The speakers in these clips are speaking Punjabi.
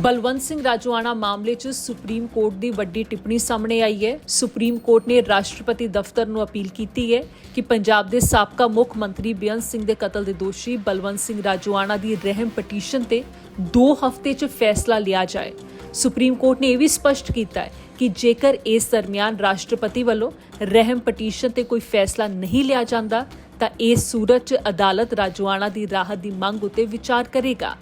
ਬਲਵੰਤ ਸਿੰਘ ਰਾਜੋਆਣਾ ਮਾਮਲੇ 'ਚ ਸੁਪਰੀਮ ਕੋਰਟ ਦੀ ਵੱਡੀ ਟਿੱਪਣੀ ਸਾਹਮਣੇ ਆਈ ਹੈ। ਸੁਪਰੀਮ ਕੋਰਟ ਨੇ ਰਾਸ਼ਟਰਪਤੀ ਦਫ਼ਤਰ ਨੂੰ ਅਪੀਲ ਕੀਤੀ ਹੈ ਕਿ ਪੰਜਾਬ ਦੇ ਸਾਬਕਾ ਮੁੱਖ ਮੰਤਰੀ ਬੇਅੰਤ ਸਿੰਘ ਦੇ ਕਤਲ ਦੇ ਦੋਸ਼ੀ ਬਲਵੰਤ ਸਿੰਘ ਰਾਜੋਆਣਾ ਦੀ ਰਹਿਮ ਪਟੀਸ਼ਨ ਤੇ 2 ਹਫ਼ਤੇ 'ਚ ਫੈਸਲਾ ਲਿਆ ਜਾਏ। ਸੁਪਰੀਮ ਕੋਰਟ ਨੇ ਇਹ ਵੀ ਸਪਸ਼ਟ ਕੀਤਾ ਹੈ ਕਿ ਜੇਕਰ ਇਸ ਦਰਮਿਆਨ ਰਾਸ਼ਟਰਪਤੀ ਵੱਲੋਂ ਰਹਿਮ ਪਟੀਸ਼ਨ ਤੇ ਕੋਈ ਫੈਸਲਾ ਨਹੀਂ ਲਿਆ ਜਾਂਦਾ, ਤਾਂ ਇਸ ਸੂਰਤ 'ਚ ਅਦਾਲਤ ਰਾਜੋਆਣਾ ਦੀ ਰਾਹਤ ਦੀ ਮੰਗ ਉਤੇ ਵਿਚਾਰ ਕਰੇਗਾ।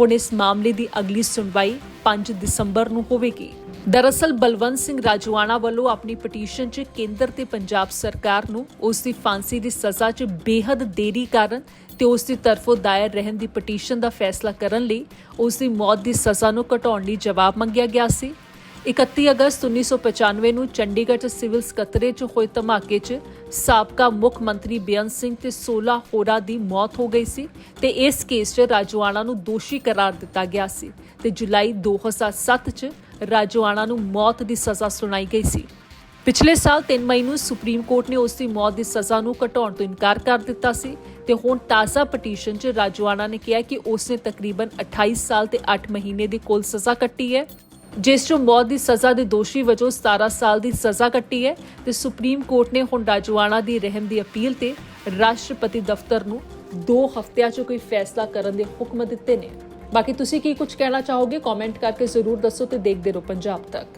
ਹੁਣ ਇਸ ਮਾਮਲੇ ਦੀ ਅਗਲੀ ਸੁਣਵਾਈ 5 ਦਸੰਬਰ ਨੂੰ ਹੋਵੇਗੀ। ਦਰਅਸਲ ਬਲਵੰਤ ਸਿੰਘ ਰਾਜਵਾਨਾ ਵੱਲੋਂ ਆਪਣੀ ਪਟੀਸ਼ਨ 'ਚ ਕੇਂਦਰ ਤੇ ਪੰਜਾਬ ਸਰਕਾਰ ਨੂੰ ਉਸ ਦੀ ਫਾਂਸੀ ਦੀ ਸਜ਼ਾ 'ਚ ਬੇਹੱਦ ਦੇਰੀ ਕਾਰਨ ਤੇ ਉਸ ਦੀ ਤਰਫੋਂ ਦਾਇਰ ਰਹਿਣ ਦੀ ਪਟੀਸ਼ਨ ਦਾ ਫੈਸਲਾ ਕਰਨ ਲਈ ਉਸ ਦੀ ਮੌਤ ਦੀ ਸਜ਼ਾ ਨੂੰ ਘਟਾਉਣ ਲਈ ਜਵਾਬ ਮੰਗਿਆ ਗਿਆ ਸੀ। 31 ਅਗਸਤ 1995 ਨੂੰ ਚੰਡੀਗੜ੍ਹ 'ਚ ਸਿਵਲ ਸਕੱਤਰੇ 'ਚ ਹੋਏ ਧਮਾਕੇ 'ਚ ਸਾਬਕਾ ਮੁੱਖ ਮੰਤਰੀ ਬੇਅੰਤ ਸਿੰਘ ਤੇ 16 ਹੋਰਾਂ ਦੀ ਮੌਤ ਹੋ ਗਈ ਸੀ ਤੇ ਇਸ ਕੇਸ 'ਚ ਰਾਜਵਾਨਾ ਨੂੰ ਦੋਸ਼ੀ ਕਰਾਰ ਦਿੱਤਾ ਗਿਆ ਸੀ ਤੇ ਜੁਲਾਈ 2007 'ਚ ਰਾਜਵਾਨਾ ਨੂੰ ਮੌਤ ਦੀ ਸਜ਼ਾ ਸੁਣਾਈ ਗਈ ਸੀ। ਪਿਛਲੇ ਸਾਲ 3 ਮਈ ਨੂੰ ਸੁਪਰੀਮ ਕੋਰਟ ਨੇ ਉਸ ਦੀ ਮੌਤ ਦੀ ਸਜ਼ਾ ਨੂੰ ਘਟਾਉਣ ਤੋਂ ਇਨਕਾਰ ਕਰ ਦਿੱਤਾ ਸੀ ਤੇ ਹੁਣ ਤਾਜ਼ਾ ਪਟੀਸ਼ਨ 'ਚ ਰਾਜਵਾਨਾ ਨੇ ਕਿਹਾ ਕਿ ਉਸ ਨੇ ਤਕਰੀਬਨ 28 ਸਾਲ ਤੇ 8 ਮਹੀਨੇ ਦੀ ਕੁੱਲ ਸਜ਼ਾ ਕੱਟੀ ਹੈ। ਜਿਸ 'ਚੋਂ ਮੌਤ ਦੀ ਸਜ਼ਾ ਦੇ ਦੋਸ਼ੀ ਵਜੋਂ 17 ਸਾਲ ਦੀ ਸਜ਼ਾ ਕੱਟੀ ਹੈ ਤੇ ਸੁਪਰੀਮ ਕੋਰਟ ਨੇ ਹੁਣ ਰਾਜਵਾਨਾ ਦੀ ਰਹਿਮ ਦੀ ਅਪੀਲ ਤੇ ਰਾਸ਼ਟਰਪਤੀ ਦਫ਼ਤਰ ਨੂੰ 2 ਹਫ਼ਤਿਆਂ 'ਚ ਕੋਈ ਫੈਸਲਾ ਕਰਨ ਦੇ ਹੁਕਮ ਦਿੱਤੇ ਨੇ। ਬਾਕੀ ਤੁਸੀਂ ਕੀ ਕੁਝ ਕਹਿਣਾ ਚਾਹੋਗੇ? ਕਮੈਂਟ ਕਰਕੇ ਜ਼ਰੂਰ ਦੱਸੋ ਤੇ ਦੇਖਦੇ ਰਹੋ ਪੰਜਾਬ ਤੱਕ।